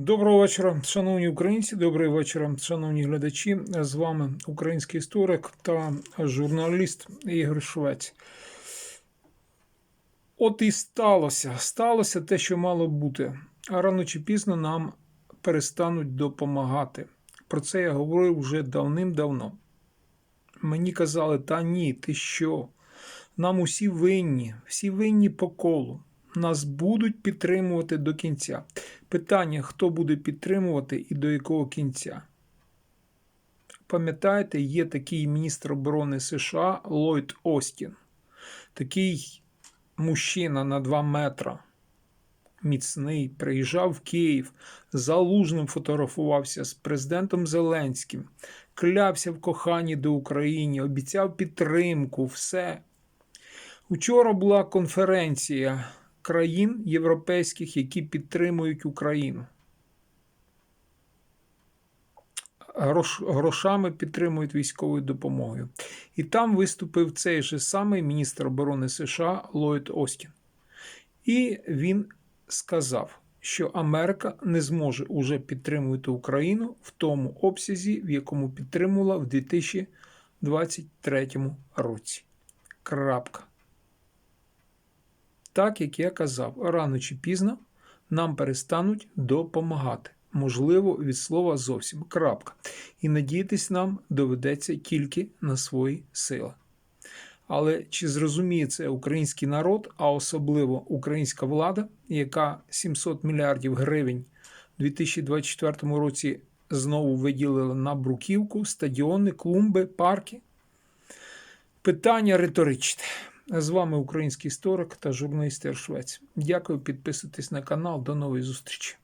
Доброго вечора, шановні українці, добрий вечора, шановні глядачі. З вами український історик та журналіст Ігор Швець. От і сталося. Сталося те, що мало бути. А рано чи пізно нам перестануть допомагати. Про це я говорив вже давним-давно. Мені казали, та ні, ти що? Нам усі винні, всі винні по колу. Нас будуть підтримувати до кінця. Питання, хто буде підтримувати і до якого кінця. Пам'ятаєте, є такий міністр оборони США Ллойд Остін. Такий мужчина на 2 метра. Міцний, приїжджав в Київ, залужним фотографувався з президентом Зеленським, клявся в коханні до України, обіцяв підтримку, все. Учора була конференція країн європейських, які підтримують Україну. Грошами підтримують військовою допомогою. І там виступив цей же самий міністр оборони США Ллойд Остін. І він сказав, що Америка не зможе уже підтримувати Україну в тому обсязі, в якому підтримувала в 2023 році. Крапка. Так як я казав, рано чи пізно нам перестануть допомагати. Можливо, від слова зовсім крапка. І надіятись нам доведеться тільки на свої сили. Але чи зрозуміє це український народ, а особливо українська влада, яка 700 мільярдів гривень у 2024 році знову виділила на бруківку, стадіони, клумби, парки? Питання риторичне. З вами український історик та журналіст Швець. Дякую, підписуйтесь на канал. До нової зустрічі.